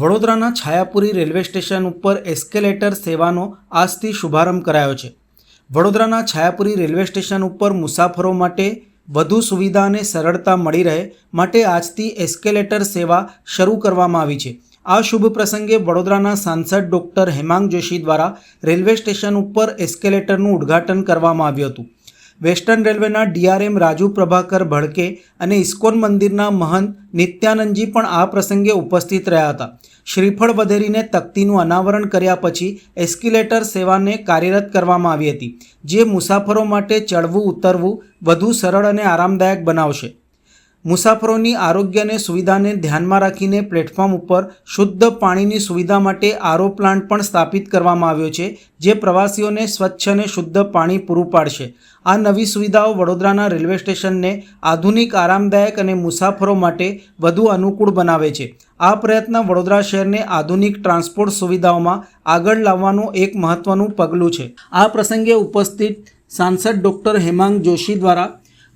વડોદરાના Chhayapuri railway station ઉપર escalator સેવાનો આજથી શુભારંભ કરાયો છે. વડોદરાના છાયાપુરી રેલવે સ્ટેશન ઉપર મુસાફરો માટે વધુ સુવિધા અને સરળતા મળી રહે માટે આજથી એસ્કેલેટર સેવા શરૂ કરવામાં આવી છે. આ શુભ પ્રસંગે વડોદરાના સાંસદ ડૉક્ટર હેમાંગ જોશી દ્વારા રેલવે સ્ટેશન ઉપર એસ્કેલેટરનું ઉદ્ઘાટન કરવામાં આવ્યું હતું. વેસ્ટર્ન રેલવેના ડીઆરએમ રાજુ પ્રભાકર ભડકે અને ઇસ્કોન મંદિરના મહંત નિત્યાનંદજી પણ આ પ્રસંગે ઉપસ્થિત રહ્યા હતા. શ્રીફળ વધેરીને તકતીનું અનાવરણ કર્યા પછી એસ્કેલેટર સેવાને કાર્યરત કરવામાં આવી હતી, જે મુસાફરો માટે ચડવું, ઉતરવું વધુ સરળ અને આરામદાયક બનાવશે. મુસાફરોની આરોગ્ય અને સુવિધાને ધ્યાનમાં રાખીને પ્લેટફોર્મ ઉપર શુદ્ધ પાણીની સુવિધા માટે આરો પ્લાન્ટ પણ સ્થાપિત કરવામાં આવ્યો છે, જે પ્રવાસીઓને સ્વચ્છ અને શુદ્ધ પાણી પૂરું પાડશે. આ નવી સુવિધાઓ વડોદરાના રેલવે સ્ટેશનને આધુનિક, આરામદાયક અને મુસાફરો માટે વધુ અનુકૂળ બનાવે છે. આ પ્રયત્ન વડોદરા શહેરને આધુનિક ટ્રાન્સપોર્ટ સુવિધાઓમાં આગળ લાવવાનું એક મહત્વનું પગલું છે. આ પ્રસંગે ઉપસ્થિત સાંસદ ડૉક્ટર હેમાંગ જોશી દ્વારા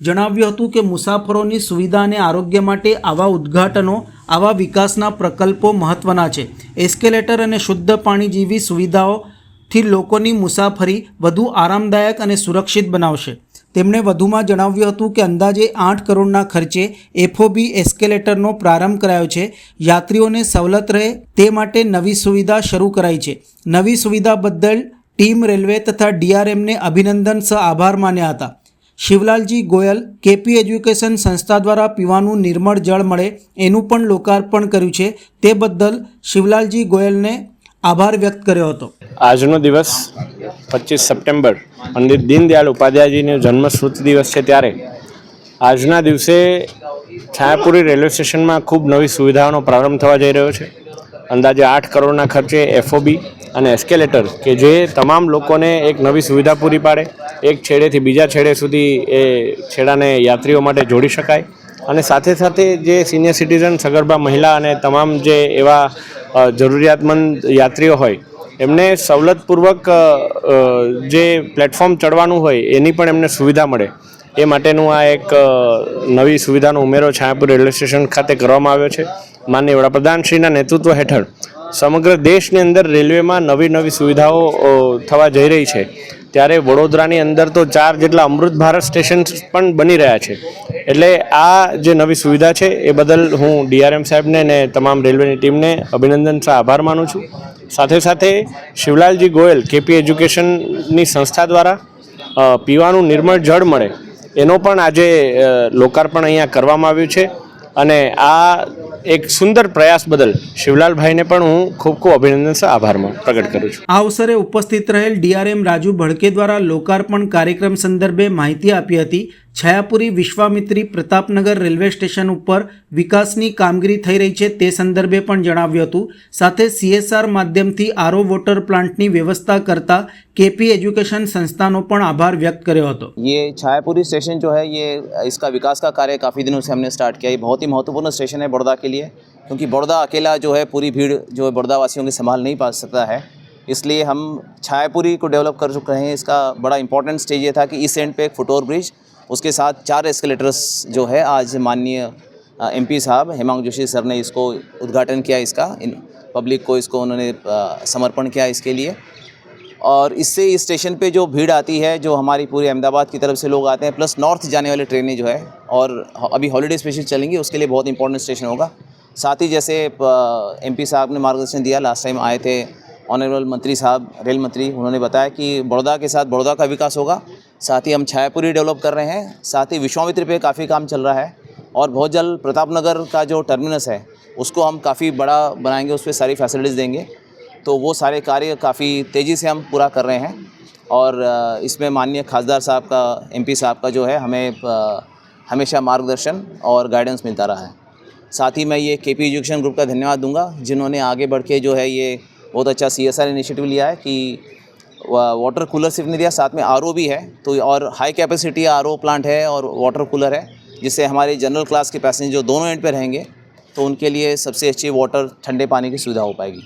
જણાવ્યું હતું કે મુસાફરોની સુવિધા અને આરોગ્ય માટે આવા ઉદ્ઘાટનો, આવા વિકાસના પ્રકલ્પો મહત્ત્વના છે. એસ્કેલેટર અને શુદ્ધ પાણી જેવી સુવિધાઓથી લોકોની મુસાફરી વધુ આરામદાયક અને સુરક્ષિત બનાવશે. તેમણે વધુમાં જણાવ્યું હતું કે અંદાજે આઠ કરોડના ખર્ચે એફઓબી એસ્કેલેટરનો પ્રારંભ કરાયો છે. યાત્રીઓને સવલત રહે તે માટે નવી સુવિધા શરૂ કરાઈ છે. નવી સુવિધા બદલ ટીમ રેલવે તથા ડીઆરએમને અભિનંદન, સહ આભાર માન્યા હતા. શિવલાલજી ગોયલ કેપી એજ્યુકેશન સંસ્થા દ્વારા પીવાનું નિર્મળ જળ મળે એનું પણ લોકાર્પણ કર્યું છે. તે બદલ શિવલાલજી ગોયલને આભાર વ્યક્ત કર્યો હતો. આજનો દિવસ પચીસ સપ્ટેમ્બર, પંડિત દીનદયાળ ઉપાધ્યાયજીનો જન્મશ્રુત દિવસ છે ત્યારે. આજના દિવસે છાયાપુરી રેલવે સ્ટેશનમાં ખૂબ નવી સુવિધાઓનો પ્રારંભ થવા જઈ રહ્યો છે. અંદાજે આઠ કરોડના ખર્ચે એફઓબી અને એસ્કેલેટર કે જે તમામ લોકોને એક નવી સુવિધા પૂરી પાડે. એક છેડેથી બીજા છેડે સુધી એ છેડાને યાત્રીઓ માટે જોડી શકાય. અને સાથે સાથે જે સિનિયર સિટીઝન સગર્ભા મહિલા અને તમામ જે એવા જરૂરિયાતમંદ યાત્રીઓ હોય, એમને સવલતપૂર્વક જે પ્લેટફોર્મ ચડવાનું હોય, એની પણ એમને સુવિધા મળે. એ માટેનું આ એક નવી સુવિધાનો ઉમેરો છાયાપુર રેલવે સ્ટેશન ખાતે કરવામાં આવ્યો છે. માનનીય વડાપ્રધાનશ્રીના નેતૃત્વ હેઠળ સમગ્ર દેશની અંદર રેલવેમાં નવી નવી સુવિધાઓ થવા જઈ રહી છે. ત્યારે વડોદરાની અંદર તો ચાર જેટલા અમૃત ભારત સ્ટેશન પણ બની રહ્યા છે. એટલે આ જે નવી સુવિધા છે એ બદલ હું ડીઆરએમ સાહેબને ને તમામ રેલવેની ટીમને અભિનંદન સહ આભાર માનું છું. સાથે સાથે શિવલાલજી ગોયલ કેપી એજ્યુકેશનની સંસ્થા દ્વારા પીવાનું નિર્મળ જળ મળે એનો પણ આજે લોકાર્પણ અહીંયા કરવામાં આવ્યું છે. અને આ એક સુંદર પ્રયાસ બદલ શિવલાલભાઈને પણ હું ખૂબ ખૂબ અભિનંદન સહ આભાર માન- પ્રગટ કરું છું. આ અવસરે ઉપસ્થિત રહેલ ડીઆરએમ રાજુ ભડકે દ્વારા લોકાર્પણ કાર્યક્રમ સંદર્ભે માહિતી આપી હતી. છાયાપુરી વિશ્વામિત્રી પ્રતાપનગર રેલવે સ્ટેશન ઉપર વિકાસની કામગીરી થઈ રહી છે તે સંદર્ભે પણ જણાવ્યું હતું સાથે સીએસઆર માધ્યમથી આરો વોટર પ્લાન્ટની વ્યવસ્થા કરતા કેપી એજ્યુકેશન સંસ્થાનો પણ આભાર વ્યક્ત કર્યો હતો ये छायापुरी स्टेशन जो है ये इसका विकास का कार्य काफ़ी दिनों से हमने स्टार्ट किया ये बहुत ही महत्वपूर्ण स्टेशन है बड़ौदा के लिए क्योंकि बड़ौदा अकेला जो है पूरी भीड़ जो है बड़ौदा वासियों की संभाल नहीं पा सकता है इसलिए हम छायापुरी को डेवलप कर चुके हैं इसका बड़ा इंपॉर्टेंट स्टेज ये था कि इस एंड पे एक फुटओवर ब्रिज उसके साथ चार एस्केलेटर्स जो है आज माननीय एम पी साहब, हेमांग जोशी सर ने इसको उद्घाटन किया इसका। इन पब्लिक को इसको उन्होंने समर्पण किया इसके लिए। और इससे इस स्टेशन पे जो भीड़ आती है, जो हमारी पूरी अहमदाबाद की तरफ़ से लोग आते हैं प्लस नॉर्थ जाने वाली ट्रेनें जो है, और अभी हॉलीडे स्पेशल चलेंगी, उसके लिए बहुत इंपॉर्टेंट स्टेशन होगा। साथ ही जैसे एमपी साहब ने मार्गदर्शन दिया लास्ट टाइम आए थे ऑनरेबल मंत्री साहब रेल मंत्री, उन्होंने बताया कि बड़ौदा के साथ बड़ौदा का विकास होगा। साथ ही हम छायापुरी डेवलप कर रहे हैं, साथ ही विश्वामित्र पे काफ़ी काम चल रहा है और बहुत जल्द प्रताप नगर का जो टर्मिनस है, उसको हम काफ़ी बड़ा बनाएँगे, उस पर सारी फैसिलिटीज़ देंगे। तो वो सारे कार्य काफ़ी तेज़ी से हम पूरा कर रहे हैं और इसमें माननीय खासदार साहब का एमपी साहब का जो है, हमें हमेशा मार्गदर्शन और गाइडेंस मिलता रहा है। साथ ही मैं ये के पी एजुकेशन ग्रुप का धन्यवाद दूँगा, जिन्होंने आगे बढ़ के जो है ये बहुत अच्छा सी एस आर इनिशिएटिव लिया है कि वाटर कूलर सिर्फ़ नहीं दिया, साथ में आरओ भी है। तो और हाई कैपेसिटी आरओ प्लांट है और वाटर कूलर है, जिससे हमारे जनरल क्लास के पैसेंजर जो दोनों एंड पे रहेंगे तो उनके लिए सबसे अच्छी वाटर ठंडे पानी की सुविधा हो पाएगी।